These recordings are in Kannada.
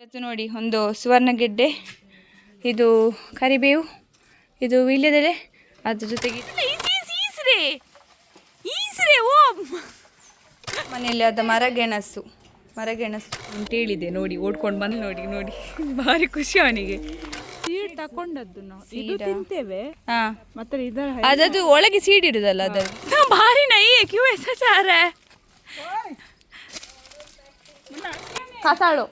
ಇವತ್ತು ನೋಡಿ ಒಂದು ಸುವರ್ಣಗೆಡ್ಡೆ ಇದು ಕರಿಬೇವು ಇದು ವೀಳ್ಯದೆಲೆ ಅದ್ರ ಜೊತೆಗೆ ಈಸ್ರೆ ಈಸ್ರೆ ಓಂ. ಮನೆಯಲ್ಲಿ ಆದ ಮರಗೆಣಸು ಮರಗೆಣಸು. ಅಂತ ಹೇಳಿದೆ ನೋಡಿ ಓಡ್ಕೊಂಡು ಬಂದು ನೋಡಿ ನೋಡಿ. ಭಾರಿ ಖುಷಿ ಅವನಿಗೆ. ಸೀಡ್ ತಕೊಂಡದ್ದು ನಾವು. ಇದು ಸೀಡಾ? ತಿಂತೇವೆ ಹಾ. ಮತ್ತೆ ಇದರ ಅದದು ಒಳಗೆ ಸೀಡ್ ಇಡುದಲ್ಲ ಅದು ಭಾರಿ ನೈ ಕ್ಯೂ ಎಸಾರ ಕಸಾಳು.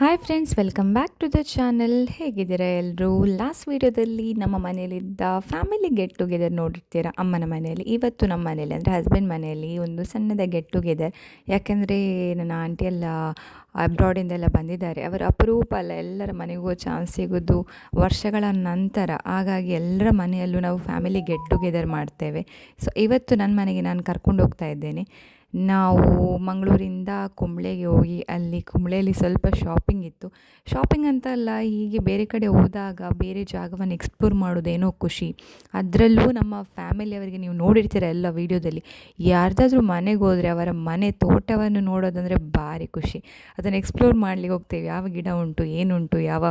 Hi friends welcome back to the channel ಹೇಗಿದ್ದೀರಾ ಎಲ್ಲರೂ ಲಾಸ್ಟ್ ವೀಡಿಯೋದಲ್ಲಿ ನಮ್ಮ ಮನೆಯಲ್ಲಿದ್ದ ಫ್ಯಾಮಿಲಿ ಗೆಟ್ ಟುಗೆದರ್ ನೋಡಿರ್ತೀರ? ಅಮ್ಮನ ಮನೆಯಲ್ಲಿ. ಇವತ್ತು ನಮ್ಮ ಮನೆಯಲ್ಲಿ ಅಂದರೆ ಹಸ್ಬೆಂಡ್ ಮನೆಯಲ್ಲಿ ಒಂದು ಸಣ್ಣದ ಗೆಟ್ ಟುಗೆದರ್ ಯಾಕೆಂದರೆ ನನ್ನ ಆಂಟಿ ಎಲ್ಲ ಅಬ್ರಾಡಿಂದೆಲ್ಲ ಬಂದಿದ್ದಾರೆ. ಅವರ ಅಪರೂಪ ಅಲ್ಲ ಎಲ್ಲರ ಮನೆಗೂ ಚಾನ್ಸ್ ಸಿಗೋದು ವರ್ಷಗಳ ನಂತರ. ಹಾಗಾಗಿ ಎಲ್ಲರ ಮನೆಯಲ್ಲೂ ನಾವು ಫ್ಯಾಮಿಲಿ ಗೆಟ್ ಟುಗೆದರ್ ಮಾಡ್ತೇವೆ. ಸೊ ಇವತ್ತು ನನ್ನ ಮನೆಗೆ ನಾನು ಕರ್ಕೊಂಡು ಹೋಗ್ತಾ ಇದ್ದೇನೆ. ನಾವು ಮಂಗಳೂರಿಂದ ಕುಂಬ್ಳೆಗೆ ಹೋಗಿ ಅಲ್ಲಿ ಕುಂಬ್ಳೆಯಲ್ಲಿ ಸ್ವಲ್ಪ ಶಾಪಿಂಗ್ ಇತ್ತು. ಶಾಪಿಂಗ್ ಅಂತ ಅಲ್ಲ, ಹೀಗೆ ಬೇರೆ ಕಡೆ ಹೋದಾಗ ಬೇರೆ ಜಾಗವನ್ನು ಎಕ್ಸ್ಪ್ಲೋರ್ ಮಾಡೋದೇನೋ ಖುಷಿ. ಅದರಲ್ಲೂ ನಮ್ಮ ಫ್ಯಾಮಿಲಿಯವರಿಗೆ ನೀವು ನೋಡಿರ್ತೀರ ಎಲ್ಲ ವೀಡಿಯೋದಲ್ಲಿ ಯಾರ್ದಾದ್ರೂ ಮನೆಗೆ ಹೋದರೆ ಅವರ ಮನೆ ತೋಟವನ್ನು ನೋಡೋದಂದರೆ ಭಾರಿ ಖುಷಿ. ಅದನ್ನು ಎಕ್ಸ್ಪ್ಲೋರ್ ಮಾಡ್ಲಿಕ್ಕೆ ಹೋಗ್ತೇವೆ. ಯಾವ ಗಿಡ ಉಂಟು, ಏನುಂಟು, ಯಾವ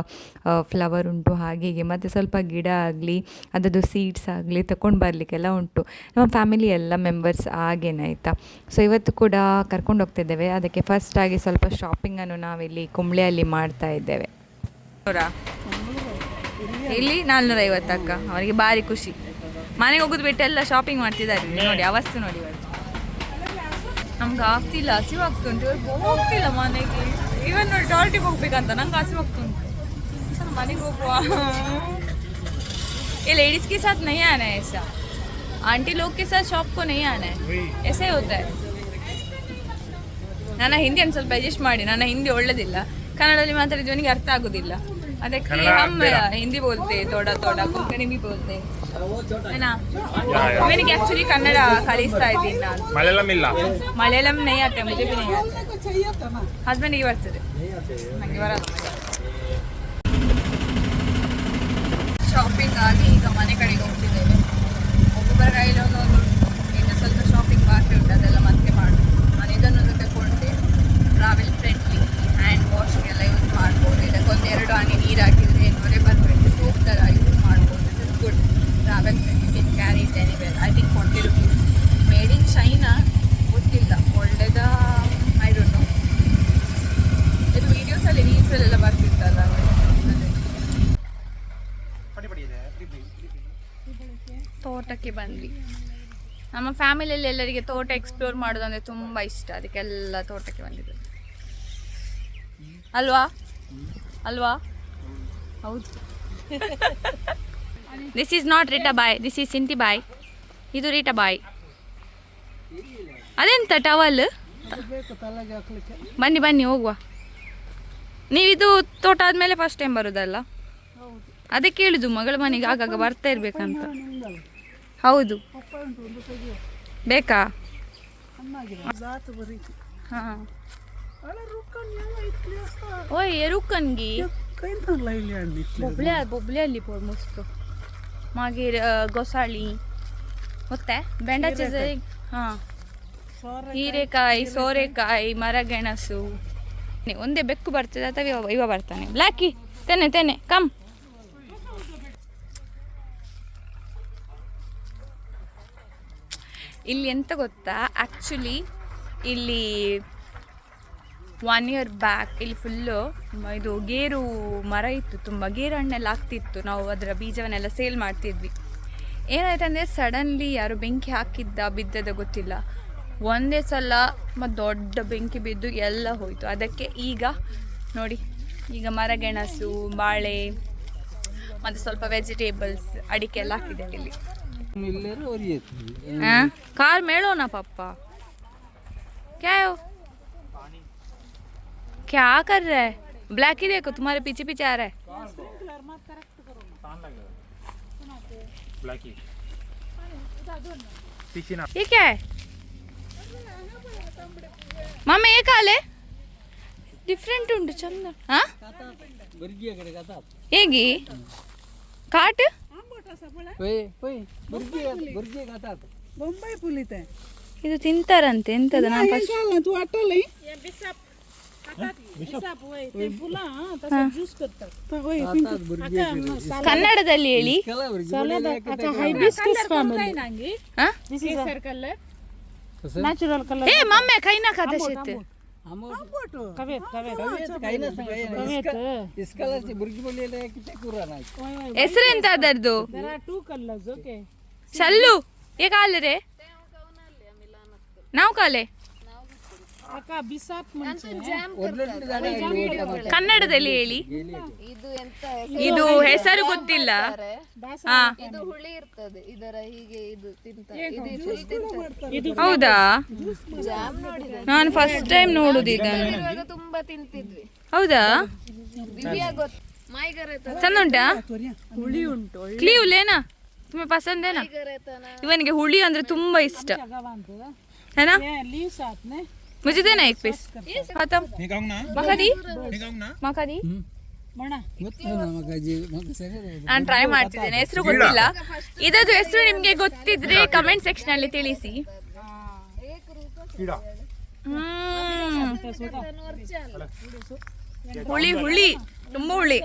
ಫ್ಲವರ್ ಉಂಟು ಹಾಗೆ ಮತ್ತು ಸ್ವಲ್ಪ ಗಿಡ ಆಗಲಿ ಅದರದ್ದು ಸೀಡ್ಸ್ ಆಗಲಿ ತಗೊಂಡು ಬರಲಿಕ್ಕೆಲ್ಲ ಉಂಟು. ನಮ್ಮ ಫ್ಯಾಮಿಲಿ ಎಲ್ಲ ಮೆಂಬರ್ಸ್ ಹಾಗೇನಾಯ್ತಾ ಸೊ ಇವತ್ತು ಕೂಡ ಕರ್ಕೊಂಡು ಹೋಗ್ತಿದ್ದೇವೆ ಅದಕ್ಕೆ ಫಸ್ಟ್ ಆಗಿ ಸ್ವಲ್ಪ ಶಾಪಿಂಗನ್ನು ನಾವಿಲ್ಲಿ ಕುಂಬ್ಳೆಯಲ್ಲಿ ಮಾಡ್ತಾ ಇದ್ದೇವೆ ನೂರಾ? ಇಲ್ಲಿ ನಾಲ್ನೂರ ಐವತ್ತಕ್ಕ ಅವರಿಗೆ ಭಾರಿ ಖುಷಿ ಮನೆಗೆ ಹೋಗುದು ಬಿಟ್ಟು ಎಲ್ಲ ಶಾಪಿಂಗ್ ಮಾಡ್ತಿದ್ದಾರೆ ಇಲ್ಲಿ ನೋಡಿ ಅವಸ್ತು ನೋಡಿ ಇವತ್ತು ನಮ್ಗೆ ಆಗ್ತಿಲ್ಲ ಹಸಿವಾಗ್ತುಂಟು ಇವತ್ತು ಹೋಗ್ತಿಲ್ಲ ಮನೆಗೆ ಇವನ್ ನೋಡಿ ಟಾಲ್ಟಿಗೆ ಹೋಗ್ಬೇಕಂತ ನಂಗೆ ಹಸಿವಾಗ್ತುಂಟು ಸರ್ ಮನೆಗೆ ಹೋಗುವ ये लेडीज के साथ नहीं आना है ऐसा आंटी लोग के साथ शॉप को नहीं आना है ऐसे ही होता है ನನ್ನ ಹಿಂದಿ ಒಂದು ಸ್ವಲ್ಪ ಅಡ್ಜಸ್ಟ್ ಮಾಡಿ ನನ್ನ ಹಿಂದಿ ಒಳ್ಳೇದಿಲ್ಲ. ಕನ್ನಡದಲ್ಲಿ ಮಾತಾಡಿದವನಿಗೆ ಅರ್ಥ ಆಗುದಿಲ್ಲ. ಅದಕ್ಕೆ ಹಮ್ ಹಿಂದಿ ಬೋಲ್ತೆ ತೋಡ ತೋಡ ಕೊಂಕಣಿ ಬಿ ಬೋಲ್ತೆ. ಇವನಿಗೆ ಆಕ್ಚುಲಿ ಕನ್ನಡ ಕಲಿಸ್ತಾ ಇದ್ದೀನಿ ನಾನು. ಮಲಯಾಳಂ ಇಲ್ಲ. ಮಲಯಾಳಂ ನೈ ಆತೆ ಮುಜೆ ಬಿ ನೈ ಆತೆ ಹಸ್ಬೆಂಡಿಗೆ ಬರ್ತದೆ. ನನಗೆ ಬರಲ್ಲ ಶಾಪಿಂಗ್ ಆಗಿ ಈಗ ಮನೆ ಕಡೆಗೆ ಹೋಗ್ತಿದ್ದೇವೆ ಒಬ್ಬೊಬ್ಬರ ಕೈಲಿ ಒಂದೊಂದು ಇನ್ನು ಸ್ವಲ್ಪ ಶಾಪಿಂಗ್ ಬಾಕಿ ಉಂಟು ಅದೆಲ್ಲ ಮತ್ತೆ ಮಾಡು ನಾನು ಇದನ್ನು ತಗೊಂಡೆ ಟ್ರಾವೆಲ್ ಫ್ರೆಂಡ್ಲಿ ಹ್ಯಾಂಡ್ ವಾಶ್ಗೆಲ್ಲ ಯೂಸ್ ಮಾಡ್ಬೋದು ಇದಕ್ಕೊಂದು ಎರಡು ಹನಿ ನೀರು ಹಾಕಿದರೆ ನೊರೆ ಬರಬೇಕು ಸೋಪ್ ಥರ ಯೂಸ್ ಮಾಡ್ಬೋದು this is good travel friendly can carry it anywhere I think forty rupees made in China ಗೊತ್ತಿಲ್ಲ ಒಳ್ಳೆದ ಐ ಡೋಂಟ್ ನೋ ಇದು ವೀಡಿಯೋಸಲ್ಲಿ ರೀಲ್ಸಲ್ಲೆಲ್ಲ ಬರ್ತಿತ್ತಲ್ಲ ಅದೇ. ತೋಟಕ್ಕೆ ಬಂದ್ವಿ ನಮ್ಮ ಫ್ಯಾಮಿಲಿಯಲ್ಲಿ ಎಲ್ಲರಿಗೆ ತೋಟ ಎಕ್ಸ್ಪ್ಲೋರ್ ಮಾಡೋದು ಅಂದರೆ ತುಂಬ ಇಷ್ಟ. ಅದಕ್ಕೆಲ್ಲ ತೋಟಕ್ಕೆ ಬಂದಿದ್ದು. ಅಲ್ವಾ? ಅಲ್ವಾ? ಹೌದು. This is not Rita bye this is ಸಿಂತಿ ಬಾಯ್ ಇದು ರಿಟಾ ಬಾಯ್ ಅದೆಂತ ಟವಲ್ ಬನ್ನಿ ಬನ್ನಿ, ಹೋಗುವ. ನೀವಿದು ತೋಟ ಆದಮೇಲೆ ಫಸ್ಟ್ ಟೈಮ್ ಬರೋದಲ್ಲ? ಅದಕ್ಕೆ ಹೇಳಿದ್ದು ಮಗಳ ಮನೆಗೆ ಆಗಾಗ ಬರ್ತಾ ಇರ್ಬೇಕಂತ. ಹೌದು. ಬೇಕಾ? ಹಾಂ. ಓಯ್ ಎರುಕನ್ಗಿ ಗೊಸಾಳಿ. ಮತ್ತೆ? ಬೆಂಡ ಹಾಂ. ಹೀರೆಕಾಯಿ, ಸೋರೆಕಾಯಿ, ಮರಗೆಣಸು. ಒಂದೇ ಬೆಕ್ಕು ಬರ್ತದೆ, ಅಥವಾ ಇವ ಬರ್ತಾನೆ. ಬ್ಲ್ಯಾಕಿ ತೆನೆ ತೆನೆ, ಕಮ್. ಇಲ್ಲಿ ಎಂತ ಗೊತ್ತಾ? ಆ್ಯಕ್ಚುಲಿ ಇಲ್ಲಿ ಒನ್ ಇಯರ್ ಬ್ಯಾಕ್ ಇಲ್ಲಿ ಫುಲ್ಲು ಇದು ಗೇರು ಮರ ಇತ್ತು, ತುಂಬ ಗೇರು ಹಣ್ಣೆಲ್ಲ ಆಗ್ತಿತ್ತು. ನಾವು ಅದರ ಬೀಜವನ್ನೆಲ್ಲ ಸೇಲ್ ಮಾಡ್ತಿದ್ವಿ. ಏನಾಯ್ತಂದರೆ ಸಡನ್ಲಿ ಯಾರು ಬೆಂಕಿ ಹಾಕಿದ್ದ, ಬಿದ್ದದ ಗೊತ್ತಿಲ್ಲ. ಒಂದೇ ಸಲ ಮತ್ತು ದೊಡ್ಡ ಬೆಂಕಿ ಬಿದ್ದು ಎಲ್ಲ ಹೋಯಿತು. ಅದಕ್ಕೆ ಈಗ ನೋಡಿ, ಈಗ ಮರಗೆಣಸು ಬಾಳೆ, ಮತ್ತು ಸ್ವಲ್ಪ ವೆಜಿಟೇಬಲ್ಸ್ ಅಡಿಕೆ ಎಲ್ಲ ಹಾಕಿದ್ದೇವೆ ಇಲ್ಲಿ. हाँ कार मेलो ना पापा क्या है वो क्या कर रहा है ब्लैक ही देखो तुम्हारे पीछे पीछे आ रहा है ಬ್ಲಾಕಿ पिछिना ये क्या है मामा ये काल है डिफरेंट उंटು ಚಂದ ಹಾ ಹೇಗೆ ಕಾಟ್ ಬೊಂಬೈ ಪುಲಿತೆ. ಇದು ತಿಂತಾರಂತೆ ಎಂತದ? ನಾನು ಫಸ್ಟ್ ತೂ ಕನ್ನಡದಲ್ಲಿ ಹೇಳಿ? ನ್ಯಾಚುರಲ್ ಕಲರ್ ಏ ಮಮ್ಮೆ ಕೈನ ಕದ ಹೆಸರೆಂತ ಅದರದು? ಚಲ್ಲು ಏ ಕಾಲರೆ ನಾವು ಕಾಲೆ? ಕನ್ನಡದಲ್ಲಿ ಹೇಳಿ. ಇದು ಹೆಸರು? ಗೊತ್ತಿಲ್ಲ. ಹಾ. ಇದು ಹುಳಿ ಇರ್ತದೆ. ಇದರ ಹೀಗೆ ಇದು ತಿಂತ ಇದು ತಿಂತ ಹೌದಾ? ನಾನು ಫಸ್ಟ್ ಟೈಮ್ ನೋಡುದು ಇದನ್ನು. ತುಂಬಾ ತಿಂತಿದ್ವಿ. ಹೌದಾ? ಚಂದ ಉಂಟಾ ಹುಳಿ ಉಂಟು ತುಂಬ ಪಸಂದ್ ಇವನಿಗೆ ಹುಳಿ ಅಂದ್ರೆ ತುಂಬಾ ಇಷ್ಟ. ಏನಾ? मुझे देना एक पीस खत्म मखा दी मखा दी ಮಣ ಗೊತ್ತು ನಮಗೆ ಜೀವ ನಮಗೆ ಸರಿ ನಾನು ಟ್ರೈ ಮಾಡ್ತಿದ್ದೇನೆ ಹೆಸರು ಗೊತ್ತಿಲ್ಲ ಇದದು ಹೆಸರು ನಿಮ್ಗೆ ಗೊತ್ತಿದ್ರೆ ಕಮೆಂಟ್ ಸೆಕ್ಷನ್ ಅಲ್ಲಿ ತಿಳಿಸಿ ಹ್ಮ್. ಹುಳಿ ಹುಳಿ ತುಂಬಾ ಹುಳಿ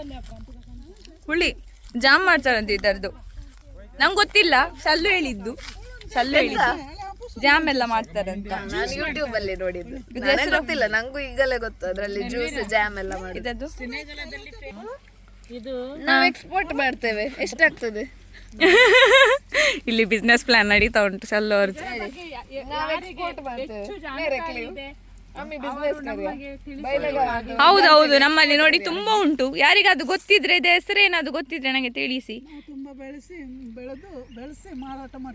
ಹುಳಿ ಜಾಮ್ ಮಾಡ್ತಾರಂತೆ ಇದರದ್ದು ನಂಗೆ ಗೊತ್ತಿಲ್ಲ ಶಲ್ಲು ಹೇಳಿದ್ದು ಶಲ್ಲು ಹೇಳಿದ್ದು ಜಾಮ್ ಎಲ್ಲ ಮಾಡ್ತಾರೆ ಅಂತ. ನಾನು ಯೂಟ್ಯೂಬ್ ಅಲ್ಲಿ ನೋಡಿದ್ದು. ನನಗೆ ಗೊತ್ತಿಲ್ಲ ನಂಗೂ ಈಗಲೇ ಗೊತ್ತು. ಅದರಲ್ಲಿ ಜ್ಯೂಸ್ ಜಾಮ್ ಎಲ್ಲ ಮಾಡಿದ್ದು ಇದು? ನಾವು ಎಕ್ಸ್ಪೋರ್ಟ್ ಮಾಡ್ತೇವೆ. ಎಷ್ಟಾಗ್ತದೆ? ಇಲ್ಲಿ ಬಿಸ್ನೆಸ್ ಪ್ಲಾನ್ ನಡೀತಾ ಉಂಟು ಶಲ್ಲು ಹೌದೌದು ನಮ್ಮಲ್ಲಿ ನೋಡಿ ತುಂಬಾ ಉಂಟು. ಯಾರಿಗಾದ್ರು ಗೊತ್ತಿದ್ರೆ ಹೆಸರು ಹೆಸರೇನಾದ್ರು ಗೊತ್ತಿದ್ರೆ ನನಗೆ ತಿಳಿಸಿ.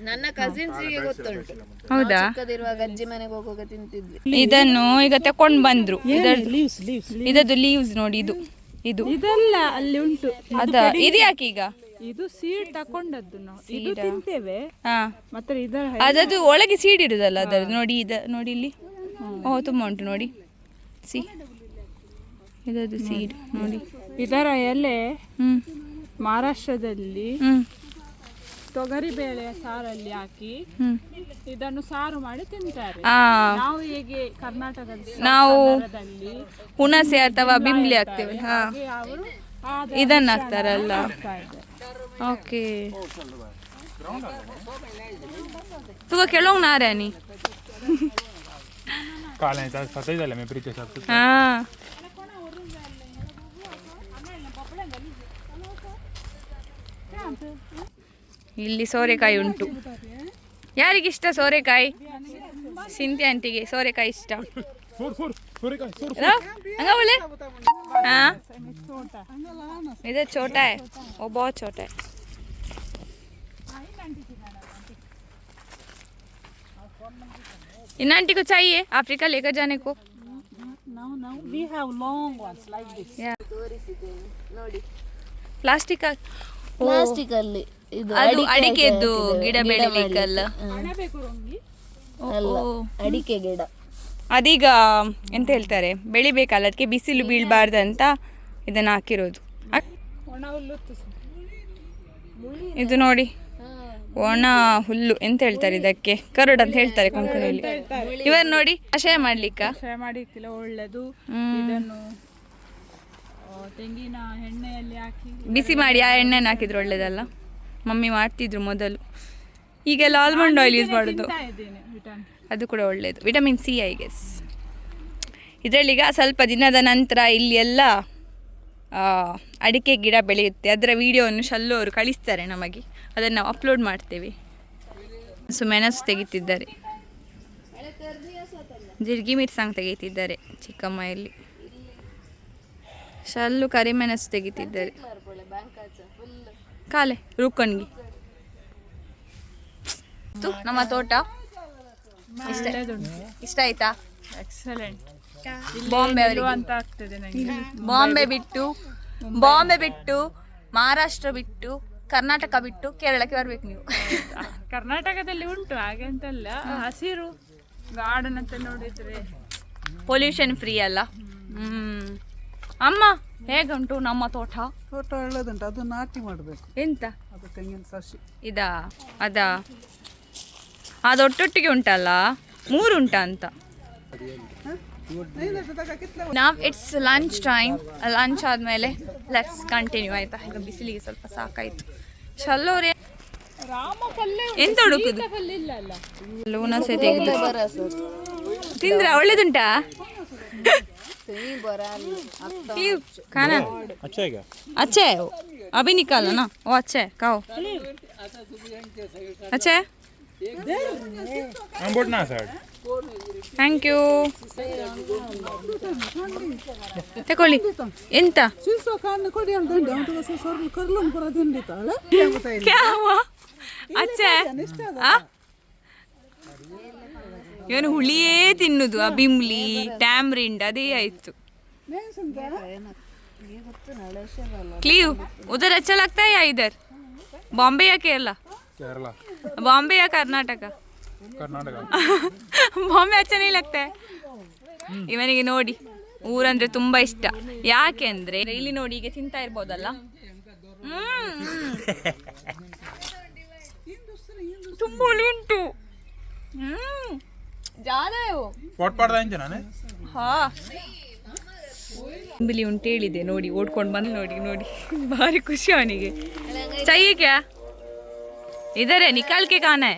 ನನ್ನ ಕಸಿನ್ಸ್ಗೆ ಗೊತ್ತುಂಟು. ಹೌದಾ? ಚಿಕ್ಕದಿರುವಾಗ ಅಜ್ಜಿ ಮನೆಗೆ ಹೋಗುವಾಗ ತಿಂತಿದ್ವಿ. ಇದನ್ನು ಈಗ ತಕೊಂಡ್ ಬಂದ್ರು. ಇದರದ್ದು ಲೀವ್ಸ್ ಲೀವ್ಸ್ ಇದದ್ದು ಲೀವ್ಸ್ ನೋಡಿ ಇದು. ಇದು. ಇದೆಲ್ಲ ಅಲ್ಲಿ ಉಂಟು. ಅದ? ಇದು ಯಾಕೆ ಈಗ? ಇದು ಸೀಡ್ ತಕೊಂಡದ್ದು ನಾವು. ಇದು ತಿಂತೇವೆ. ಹಾ. ಮತ್ತೆ ಇದರ ಅದದು ಒಳಗೆ ಸೀಡ್ ಇರುದಲ್ಲ ಅದರ ನೋಡಿ ಇದ ನೋಡಿ ಇಲ್ಲಿ. ಓ ತುಂಬ ಉಂಟು ನೋಡಿ. ಸಿ. ಇದದು ಸೀಡ್ ನೋಡಿ. ಇದರ ಎಲೆ ಹ್ಞೂ ಮಹಾರಾಷ್ಟ್ರದಲ್ಲಿ ಹ್ಞೂ ತೊಗರಿ ಬೇಳೆ ಸಾರಲ್ಲಿ ಹಾಕಿ ಇದನ್ನು ಸಾರು ಮಾಡಿ ತಿಂತಾರೆ. ನಾವು ಹೇಗೆ ಕರ್ನಾಟಕದಲ್ಲಿ ನಾವು ಹುಣಸೆ ಅಥವಾ ಬಿಂಬ್ಲಿ ಹಾಕ್ತೇವೆ. ಹಾ. ಇದನ್ನ ಹಾಕ್ತಾರಲ್ಲ. ಓಕೆ. ತುಂಬ ಕೆಲವು ನಾರಾಯಣಿ रे नी कालांचा स्वतः झाला मी प्रिकेश ಹಾ ಇಲ್ಲಿ ಸೋರೆಕಾಯಿ ಉಂಟು ಯಾರಿಗಿಷ್ಟ ಸೋರೆಕಾಯಿ ಸಿಂತಿ ಆಂಟಿಗೆ ಸೋರೆಕಾಯಿ ಇಷ್ಟ सोर सोर सोरे काय सोर रा? हंगा बोले हाँ इधर छोटा है वो बहुत छोटा है इन आंटी को चाहिए अफ्रीका लेकर जाने को ನಾವು ನಾವು we have long ones like this ತೋರಿಸಿದ್ದೇನೆ ನೋಡಿ ಪ್ಲಾಸ್ಟಿಕ್ ಪ್ಲಾಸ್ಟಿಕ್ ಅಲ್ಲಿ ಇದು ಅದು ಅಡಿಕೆದ್ದು ಗಿಡ ಬೆಳಿಲಿಕ್ಕಲ್ಲ ಅಲ್ಲ ಅಡಿಕೆ ಗಿಡ ಅದೀಗ ಎಂತ ಹೇಳ್ತಾರೆ ಬೆಳಿಬೇಕಲ್ಲ ಅದಕ್ಕೆ ಬಿಸಿಲು ಬೀಳಬಾರ್ದು ಅಂತ ಇದನ್ನ ಹಾಕಿರೋದು ಅಕ್- ಒಣ ಹುಲ್ಲು ಇದು ನೋಡಿ ಒಣ ಹುಲ್ಲು ಎಂತ ಹೇಳ್ತಾರೆ ಇದಕ್ಕೆ? ಕರಡ್ ಅಂತ ಹೇಳ್ತಾರೆ ಕೊಂಕಣಿಯಲ್ಲಿ ಇವರು ನೋಡಿ ಕಷಾಯ ಮಾಡ್ಲಿಕ್ಕ? ಕಷಾಯ ಮಾಡಿಕ್ಕಿಲ್ಲ ಒಳ್ಳೆದು. ಇದನ್ನು ತೆಂಗಿನ ಎಣ್ಣೆಯಲ್ಲಿ ಹಾಕಿ. ಬಿಸಿ ಮಾಡಿ ಆ ಎಣ್ಣೆನ ಹಾಕಿದ್ರು ಒಳ್ಳೇದಲ್ಲ? ಮಮ್ಮಿ ಮಾಡ್ತಿದ್ರು ಮೊದಲು. ಈಗೆಲ್ಲ ಆಲ್ಮಂಡ್ ಆಯಿಲ್ ಯೂಸ್ ಮಾಡೋದು. ಅದು ಕೂಡ ಒಳ್ಳೇದು. ವಿಟಮಿನ್ ಸಿ ಐ ಗೆಸ್ ಇದರಲ್ಲೀಗ ಸ್ವಲ್ಪ ದಿನದ ನಂತರ ಇಲ್ಲಿ ಎಲ್ಲ ಅಡಿಕೆ ಗಿಡ ಬೆಳೆಯುತ್ತೆ. ಅದರ ವಿಡಿಯೋವನ್ನು ಶಲ್ಲು ಅವರು ಕಳಿಸ್ತಾರೆ ನಮಗೆ. ಅದನ್ನು ನಾವು ಅಪ್ಲೋಡ್ ಮಾಡ್ತೇವೆ. ಸೊ ಮೆಣಸು ತೆಗಿತಿದ್ದಾರೆ. ಜಿರ್ಗಿ ಮಿರ್ಸಂಗ್ ತೆಗಿತಿದ್ದಾರೆ ಚಿಕ್ಕಮ್ಮ ಇಲ್ಲಿ ಶಲ್ಲು ಕರಿಮೆಣಸು ತೆಗಿತಿದ್ದಾರೆ. ಕಾಲೆ ರೂಕಣ್ಗಿ ಇತ್ತು ನಮ್ಮ ತೋಟ. ಇಷ್ಟ ಇಷ್ಟ ಆಯ್ತಾ? ಎಕ್ಸಲೆಂಟ್ ಬಾಂಬೆ ಬಾಂಬೆ ಬಿಟ್ಟು ಬಾಂಬೆ ಬಿಟ್ಟು ಮಹಾರಾಷ್ಟ್ರ ಬಿಟ್ಟು ಕರ್ನಾಟಕ ಬಿಟ್ಟು ಕೇರಳಕ್ಕೆ ಬರ್ಬೇಕು ನೀವು. ಕರ್ನಾಟಕದಲ್ಲಿ ಉಂಟು ಹಾಗೆ ಅಂತಲ್ಲ. ಹಸಿರು ಗಾರ್ಡನ್ ಅಂತ ನೋಡಿದ್ರೆ. ಪೊಲ್ಯೂಷನ್ ಫ್ರೀ ಅಲ್ಲ. ಹ್ಮ್. ಅಮ್ಮ ಹೇಗುಂಟು ನಮ್ಮ ತೋಟ? ತೋಟ ಒಳ್ಳೇದುಂಟು ಅದು ನಾಟಿ ಮಾಡಬೇಕು. ಎಂತ? ಅದು ತೆಂಗಿನ ಸಸಿ. ಇದಾ? ಅದಾ? ಅದು ಒಟ್ಟೊಟ್ಟಿಗೆ ಉಂಟಲ್ಲ? ಮೂರು ಉಂಟಾ ಅಂತ ನಾವು ಇಟ್ಸ್ ಲಂಚ್ ಟೈಮ್ ಲಂಚ್ ಆದಮೇಲೆ ಲೆಟ್ಸ್ ಕಂಟಿನ್ಯೂ ಆಯ್ತಾ? ಈಗ ಬಿಸಿಲಿಗೆ ಸ್ವಲ್ಪ ಸಾಕಾಯ್ತು. ಚಲೋರೆ ಎಂತ ಹುಡುಕುದು? ಲೂನಸ್ ತೆಗೆದು. ತಿಂದ್ರ ಒಳ್ಳೇದುಂಟಾ? ಖಾನ ಅಚ್ಚೆ ಅಭಿ ಓ, ಅಚ್ಚೆ, ಕಾವು. ಅಚ್ಚೆ? ಥ್ಯಾಂಕ್ ಯು ತಗೊಳ್ಳಿ. ಎಂತ? ಇವನು ಹುಳಿಯೇ ತಿನ್ನುದು ಆ ಬಿಮ್ಲಿ ಟ್ಯಾಮ್ರಿಂಡ್ ಅದೇ ಆಯ್ತು. ಕ್ಲೀವ್ ಉದರ್ ಅಚ್ಚಲಾಗ್ತಾ ಯಾ ಇದರ್ ಕೇರಳ. ಬಾಂಬೆಯ ಕರ್ನಾಟಕ? बॉम्बे या कर्नाटक कर्नाटक ಬಾಂಬೆ ಅಚ್ಚ नहीं लगता है ಇವನಿಗೆ ನೋಡಿ ಊರಂದ್ರೆ ತುಂಬಾ ಇಷ್ಟ ಯಾಕೆ ಅಂದ್ರೆ ಇಲ್ಲಿ ನೋಡಿ ಈಗ ತಿಂತಾ ಇರ್ಬೋದಲ್ಲ ಹ್ಮ್, ಹ್ಮ್. ತುಂಬಾ ಹುಳಿ ಉಂಟು ಹ್ಮ್ ಜಾದ पोट पड़ता है नाने ಹಾ ಬಿಲಿ ಉಂಟು ಹೇಳಿದೆ ನೋಡಿ ಓಡ್ಕೊಂಡು ಬಂದು ನೋಡಿ ನೋಡಿ ಭಾರಿ ಖುಷಿ ಅವನಿಗೆ चाहिए क्या इधर है निकाल के खाना है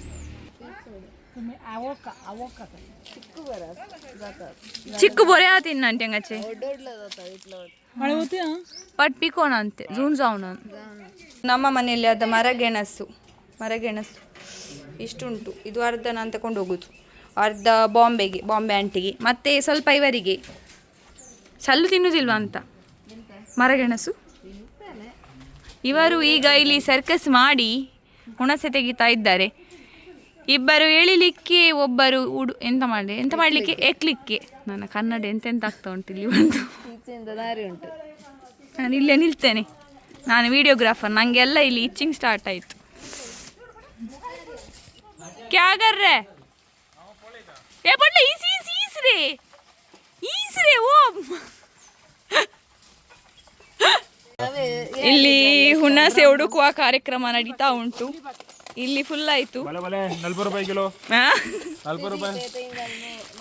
ಚಿಕ್ಕ ಬೊರೆ ತಿನ್ನಂತೆ ಹಂಗಚ್ಚೆ ओढडलं जातं इथलं ಮಳೆ ಹೋಗ್ತೀಯಾ ಬಟ್ ಪಿಕೋಣ ಅಂತೆ ಜೂನ್ ಜಾವ್ನ ನಮ್ಮ ಮನೆಯಲ್ಲಿ ಅದ ಮರಗೆಣಸು ಮರಗೆಣಸು ಇಷ್ಟುಂಟು ಇದು ಅರ್ಧ ನಾನು ತಗೊಂಡು ಹೋಗೋದು ಅರ್ಧ ಬಾಂಬೆಗೆ ಬಾಂಬೆ ಆಂಟಿಗೆ ಮತ್ತು ಸ್ವಲ್ಪ ಇವರಿಗೆ ಸಲ್ಲು ತಿನ್ನುವುದಿಲ್ವಾ ಅಂತ ಮರಗೆಣಸು ಇವರು ಈಗ ಇಲ್ಲಿ ಸರ್ಕಸ್ ಮಾಡಿ ಹುಣಸೆ ತೆಗಿತಾ ಇದ್ದಾರೆ ಇಬ್ಬರು ಎಳಿಲಿಕ್ಕೆ ಒಬ್ಬರು ಉಡು ಎಂತ ಮಾಡಿ ಎಂತ ಮಾಡಲಿಕ್ಕೆ? ಎಕ್ಲಿಕ್ಕೆ. ನನ್ನ ಕನ್ನಡ ಎಂತೆಂತ ಆಗ್ತಾ ಉಂಟು ಇಲ್ಲಿ ಬಂದು? ಉಂಟು. ನಾನು ಇಲ್ಲೇ ನಿಲ್ತೇನೆ. ನಾನು ವೀಡಿಯೋಗ್ರಾಫರ್ ನನಗೆಲ್ಲ ಇಲ್ಲಿ ಇಚ್ಚಿಂಗ್ ಸ್ಟಾರ್ಟ್ ಆಯಿತು. ಕ್ಯಾಗರ್ರೆ! ಏ ಬಟ್ಲ ಈಸಿ ಈಸಿ ಈಸ್ ರೇ. ಓ. ಇಲ್ಲಿ ಹುಣಸೆ ಹುಡುಕುವ ಕಾರ್ಯಕ್ರಮ ನಡೀತಾ ಉಂಟು. ಇಲ್ಲಿ ಫುಲ್ ಆಯ್ತು. ರೂಪಾಯಿ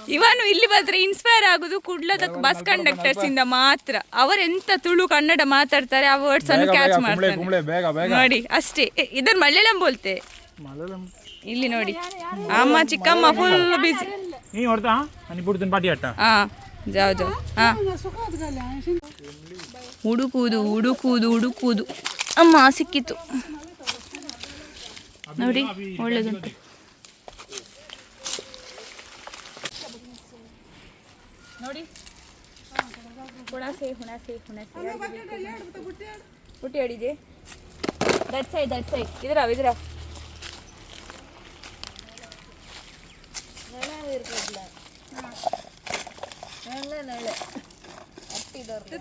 ಇವನು ಇಲ್ಲಿ ಬಂದ್ರೆ ಇನ್ಸ್ಪೈರ್ ಆಗುದು ಕುಡ್ಲದ ಬಸ್ ಕಂಡಕ್ಟರ್ಸ್ ಇಂದ ಮಾತ್ರ. ಅವರೆಂತ ತುಳು ಕನ್ನಡ ಮಾತಾಡ್ತಾರೆ ಆ ವರ್ಡ್ಸ್ ಅನ್ನು ಕ್ಯಾಚ್ ಮಾಡ್ತಾರೆ. ನೋಡಿ ಅಷ್ಟೇ. ಇದನ್ನ ಮಲಯಾಳಂ ಬೋಲ್ತೆ? ಇಲ್ಲಿ ನೋಡಿ. ಅಮ್ಮ ಚಿಕ್ಕಮ್ಮ ಫುಲ್ ಬಿಸಿ ನೀ ಹೊಡ್ತಾ ನೀ ಪಾಟಿ ಅಟ್ಟ ಹಾ ಜಾವ್ ಜಾವ್. ಹಾ. ಹುಡುಕುವುದು ಹುಡುಕುವುದು ಹುಡುಕುವುದು. ಅಮ್ಮ ಸಿಕ್ಕಿತು ನೋಡಿ ಒಳ್ಳೇದುಂಟು. ನೋಡಿ. ಹುಣಸೆ ಹುಣಸೆ ಹುಣಸೆ ಪುಟ್ಟಿ ಅಡಿದೆ ದಟ್ ಸೈಡ್ ದಟ್ ಸೈಡ್. ಇದ್ರ ಇದ್ರ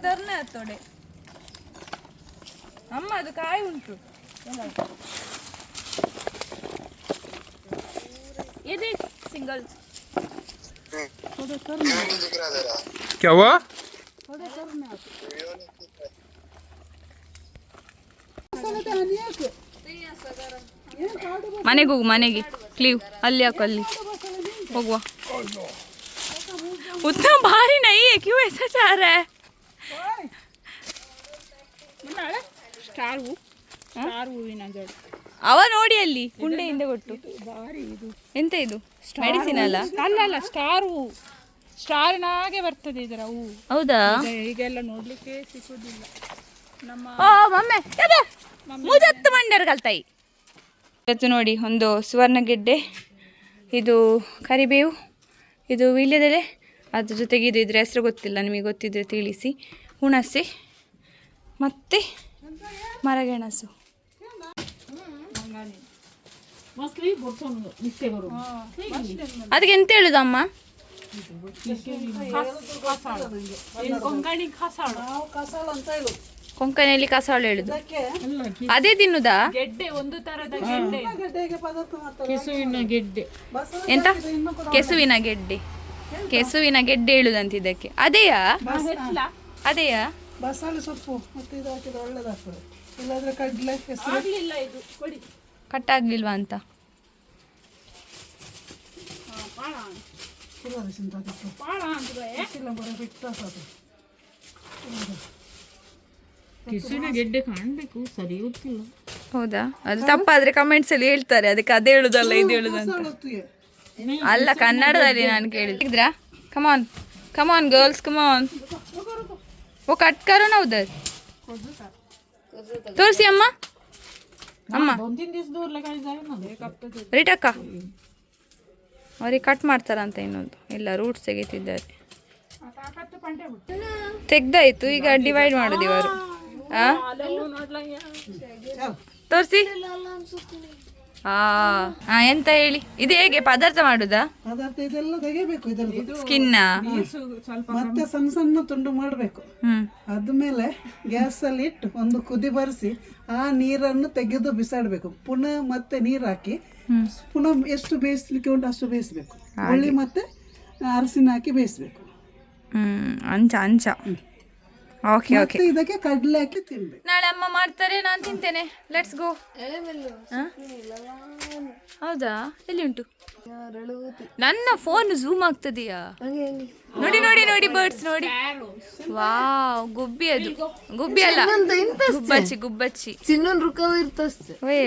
ತರ್ನೆ ಹತ್ತೋಡೆ. ಅಮ್ಮ ಅದು ಕಾಯಿ ಉಂಟು. ಇದೆ ಸಿಂಗಲ್ क्या हुआ ಮನೆಗೆ ಹೋಗು ಮನೆಗೆ ಕ್ಲೀವ್ ಅಲ್ಲಿ ಹಾಕು ಅಲ್ಲಿ ಹೋಗುವ उतना भारी नहीं है क्यों ऐसा चाह रहा है ಸ್ಟಾರ್ ಹೂ ಸ್ಟಾರ್ ಹೂವಿನ ಜೋಡಿ ಅವ ನೋಡಿ ಅಲ್ಲಿ ಕುಂಡೆಯಿಂದ ಕೊಟ್ಟು. ಎಂತ ಇದು? ಮೆಡಿಸಿನ್ ಅಲ್ಲ? ಅಲ್ಲ ಅಲ್ಲ ಸ್ಟಾರ್ ಹೂ. ಸ್ಟಾರಿನಾಗೆ ಬರ್ತದೆ ಇದರ ಹೂ. ಹೌದಾ? ಈಗೆಲ್ಲ ನೋಡ್ಲಿಕ್ಕೆ ಸಿಕ್ಕುದಿಲ್ಲ ನಮ್ಮ ಓ ಮಮ್ಮೆ ಮುಜತ್ತು ಮಂಡ್ಯರ ಕಲ್ತಾಯಿ. ಇವತ್ತು ನೋಡಿ ಒಂದು ಸುವರ್ಣಗೆಡ್ಡೆ ಇದು ಕರಿಬೇವು ಇದು ವೀಳ್ಯದೆಲೆ ಅದ್ರ ಜೊತೆಗೆ ಇದು ಇದ್ರ ಹೆಸರು ಗೊತ್ತಿಲ್ಲ ನಿಮಗೆ ಗೊತ್ತಿದ್ರೆ ತಿಳಿಸಿ. ಹುಣಸೆ ಮತ್ತು ಮರಗೆಣಸು. ಅದಕ್ಕೆ ಎಂತ ಹೇಳುದಮ್ಮ? ಕೊಂಕಣಿಯಲ್ಲಿ ಕಸಾಳು ಹೇಳುದು. ಅದೇ ತಿನ್ನುದಾ? ಗೆಡ್ಡೆ ಒಂದು ತರದ ಗೆಡ್ಡೆ. ಎಂತ? ಕೆಸುವಿನ ಗೆಡ್ಡೆ. ಕೆಸುವಿನ ಗೆಡ್ಡೆ ಹೇಳುದಂತ ಇದಕ್ಕೆ. ಅದೇಯಾ? ಅದೇಯಾ? ಬಸಳೆ ಸೊಪ್ಪು. ಮತ್ತೆ ಇದು ಹಾಕಿದ್ರೆ ಒಳ್ಳೇದಾಗ್ತದೆ. ಇಲ್ಲಾದ್ರೆ ಕಡ್ಲೆ ಹೆಸರು ಆಗ್ಲಿಲ್ಲ ಇದು. ಕೊಡಿ. ಅಂತ? ಗೆಡ್ಡೆ ಕಾಣ್ಬೇಕು ಸರಿ ಗೊತ್ತಿಲ್ಲ ಹೌದಾ? ಅದು ತಪ್ಪಾದ್ರೆ ಕಮೆಂಟ್ಸ್ ಅಲ್ಲಿ ಹೇಳ್ತಾರೆ ಅದಕ್ಕೆ ಅದೇ ಹೇಳುದಲ್ಲ ಇದು ಹೇಳುದಂತ. ಅಲ್ಲ ಕನ್ನಡದಲ್ಲಿ ನಾನು ಕೇಳಿದ್ರಾ come on come on girls come on O cut ಕರೋ ನಾ ಉದರ್. ತೋರಿಸಿ ಅಮ್ಮ. ಅಮ್ಮ दोन तीन दिवस दूर लगायला जाईल ना एक हप्ता ರೀಟಕ್ಕ ಅವ್ರಿಗೆ ಕಟ್ ಮಾಡ್ತಾರಂತ ಇನ್ನೊಂದು ಇಲ್ಲ ರೂಟ್ಸ್ ತೆಗಿತಿದ್ದಾರೆ ತೆಗ್ದಾಯ್ತು ಈಗ ಡಿವೈಡ್ ಮಾಡುದು ಇವರು ಆ ತೋರಿಸಿ ಆ ಆ, ಎಂತ ಹೇಳಿ? ಇದು ಹೇಗೆ ಪದಾರ್ಥ ಮಾಡುದಾ? ಪದಾರ್ಥ ಇದೆಲ್ಲ ತೆಗಿಬೇಕು ಇದರದ್ದು ಸ್ಕಿನ್ನ ಮತ್ತೆ ಸಣ್ಣ ಸಣ್ಣ ತುಂಡು ಮಾಡಬೇಕು. ಅದ್ಮೇಲೆ ಗ್ಯಾಸ್ ಅಲ್ಲಿ ಇಟ್ಟು ಒಂದು ಕುದಿ ಬರಿಸಿ ಆ ನೀರನ್ನು ತೆಗೆದು ಬಿಸಾಡಬೇಕು. ಪುನಃ ಮತ್ತೆ ನೀರು ಹಾಕಿ ಪುನಃ ಎಷ್ಟು ಬೇಯಿಸ್ಲಿಕ್ಕೆ ಉಂಟು ಅಷ್ಟು ಬೇಯಿಸ್ಬೇಕು. ಹಳ್ಳಿ ಮತ್ತೆ ಅರಸಿನ ಹಾಕಿ ಬೇಯಿಸ್ಬೇಕು. ಹ್ಮ್ ಅಂಚ ಅಂಚ. ಓಕೆ ಓಕೆ ಇದಕ್ಕೆ ಕಡಲೆ ಹಾಕಿ ತಿನ್ಬೇಕು. ನಾಳೆ ಅಮ್ಮ ಮಾಡ್ತಾರೆ ನಾನು ತಿಂತೇನೆ. ಲೆಟ್ಸ್ ಗೋ ಹೌದಾ? ಎಲ್ಲಿ ಉಂಟು? ನನ್ನ ಫೋನ್ ಝೂಮ್ ಆಗ್ತದೆಯಾ? ನೋಡಿ ನೋಡಿ ನೋಡಿ ಬರ್ಡ್ಸ್ ನೋಡಿ. ವಾವ್ ಗುಬ್ಬಿ ಅದು. ಗುಬ್ಬಿ ಅಲ್ಲ. ಗುಬ್ಬಚ್ಚಿ ಗುಬ್ಬಚ್ಚಿ. ಚಿನ್ನುನ್ ರುಕವ ಇರ್ತಸ್ತೆ ವೇ.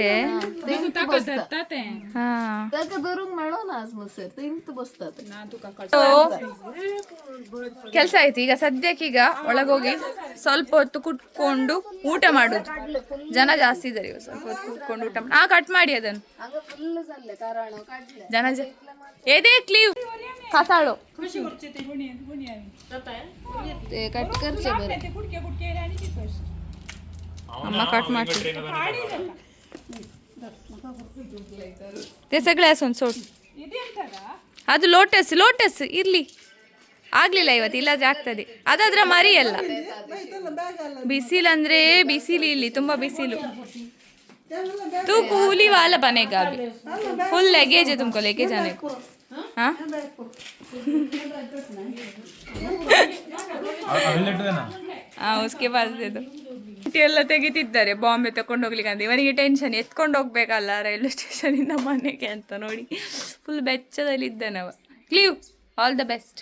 ಕೆಲಸ ಆಯ್ತು. ಈಗ ಸದ್ಯಕ್ಕೀಗ ಒಳಗೋಗಿ ಸ್ವಲ್ಪ ಹೊತ್ತು ಕುಟ್ಕೊಂಡು ಊಟ ಮಾಡುದು. ಜನ ಜಾಸ್ತಿ ಇದ್ದಾರೆ ಸ್ವಲ್ಪ ಹೊತ್ತು ಕುಟ್ಕೊಂಡು ಊಟ ಮಾಡಿ ಆ ಕಟ್ ಮಾಡಿ ಅದನ್ನು. ಜನ ಜ ಏದೇ ಕ್ಲೀವ್ ಕಸಾಳು ते कट करचे बरे अम्मा कट ಮಾಡ್ತೀನಿ ते सगळे असून सोड ಅದು ಲೋಟಸ್ ಲೋಟಸ್ ಇರ್ಲಿ ಆಗ್ಲಿಲ್ಲ ಇವತ್ತು ಇಲ್ಲಾದ್ರೆ ಆಗ್ತದೆ ಅದಾದ್ರ ಮರಿ ಅಲ್ಲ ಬಿಸಿಲು ಅಂದ್ರೆ ಬಿಸಿಲು ಇಲ್ಲಿ ತುಂಬಾ ಬಿಸಿಲು तू कूली वाला बनेगा अभी। फुल लगेज है तुमको लेके जाने को। हाँ? ಹಾಂ ಉಸ್ಕೆ ಪಾಸ್ ಇದು ಎಲ್ಲ ತೆಗಿತಿದ್ದಾರೆ ಬಾಂಬೆ ತಗೊಂಡು ಹೋಗ್ಲಿಕ್ಕೆ ಅಂತ. ಇವನಿಗೆ ಟೆನ್ಷನ್ ಎತ್ಕೊಂಡು ಹೋಗ್ಬೇಕಲ್ಲ ರೈಲ್ವೆ ಸ್ಟೇಷನಿಂದ ಮನೆಗೆ ಅಂತ ನೋಡಿ. ಫುಲ್ ಬೆಚ್ಚದಲ್ಲಿದ್ದಾನೆ ಅವ. ಕ್ಲೀವ್ ಆಲ್ ದ ಬೆಸ್ಟ್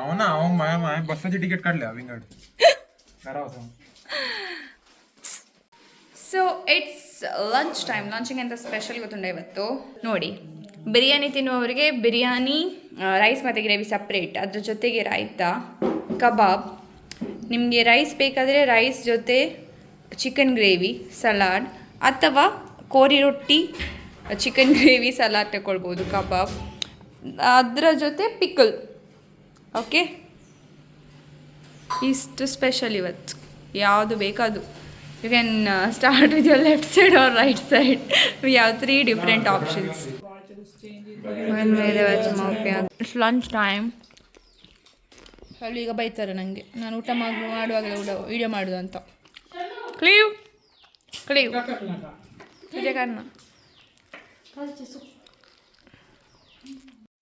ಅವನ ಅವನ ಬಸ್ಸಲ್ಲಿ ಟಿಕೆಟ್ ಕಟ್ಲಿ ಅವಿಂಗಡ್ ಸೊ ಇಟ್ಸ್ ಲಂಚ್ ಟೈಮ್ ಲಂಚಿಂಗ್ ಅಂತ ಸ್ಪೆಷಲ್ ಗೊತ್ತುಂಡ ಇವತ್ತು? ನೋಡಿ, ಬಿರಿಯಾನಿ ತಿನ್ನುವವರಿಗೆ ಬಿರಿಯಾನಿ ರೈಸ್ ಮತ್ತು ಗ್ರೇವಿ ಸಪ್ರೇಟ್ ಅದ್ರ ಜೊತೆಗೆ ರಾಯ್ತಾ, ಕಬಾಬ್. ನಿಮಗೆ ರೈಸ್ ಬೇಕಾದರೆ ರೈಸ್ ಜೊತೆ ಚಿಕನ್ ಗ್ರೇವಿ ಸಲಾಡ್ ಅಥವಾ kori rotti chicken gravy salad ತಗೊಳ್ಬೋದು ಕಬಾಬ್. ಅದರ ಜೊತೆ ಪಿಕಲ್ ಓಕೆ ಇಷ್ಟು ಸ್ಪೆಷಲ್ ಇವತ್ತು. ಯಾವುದು ಬೇಕದು you can start with your left side or right side we have three different options it's lunch time ಅಲ್ಲಿ ಈಗ ಬೈತಾರೆ ನನಗೆ ನಾನು ಊಟ ಮಾಡಿ ಮಾಡುವಾಗಲೇ ಊಟ ವೀಡಿಯೋ ಮಾಡೋದು ಅಂತ. ಕ್ಲೀವ್ ಕ್ಲೀವ್ ಇದೆ ಕಾರಣ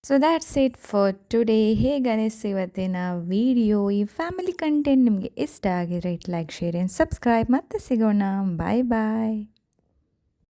so that's it for today ಹೇಗೆ ಅನಿಸ್ತು ಇವತ್ತಿನ ವಿಡಿಯೋ ಈ ಫ್ಯಾಮಿಲಿ ಕಂಟೆಂಟ್ ನಿಮಗೆ ಇಷ್ಟ ಆಗಿದ್ರೆ it like share and subscribe ಮತ್ತೆ ಸಿಗೋಣ. ಬಾಯ್ ಬಾಯ್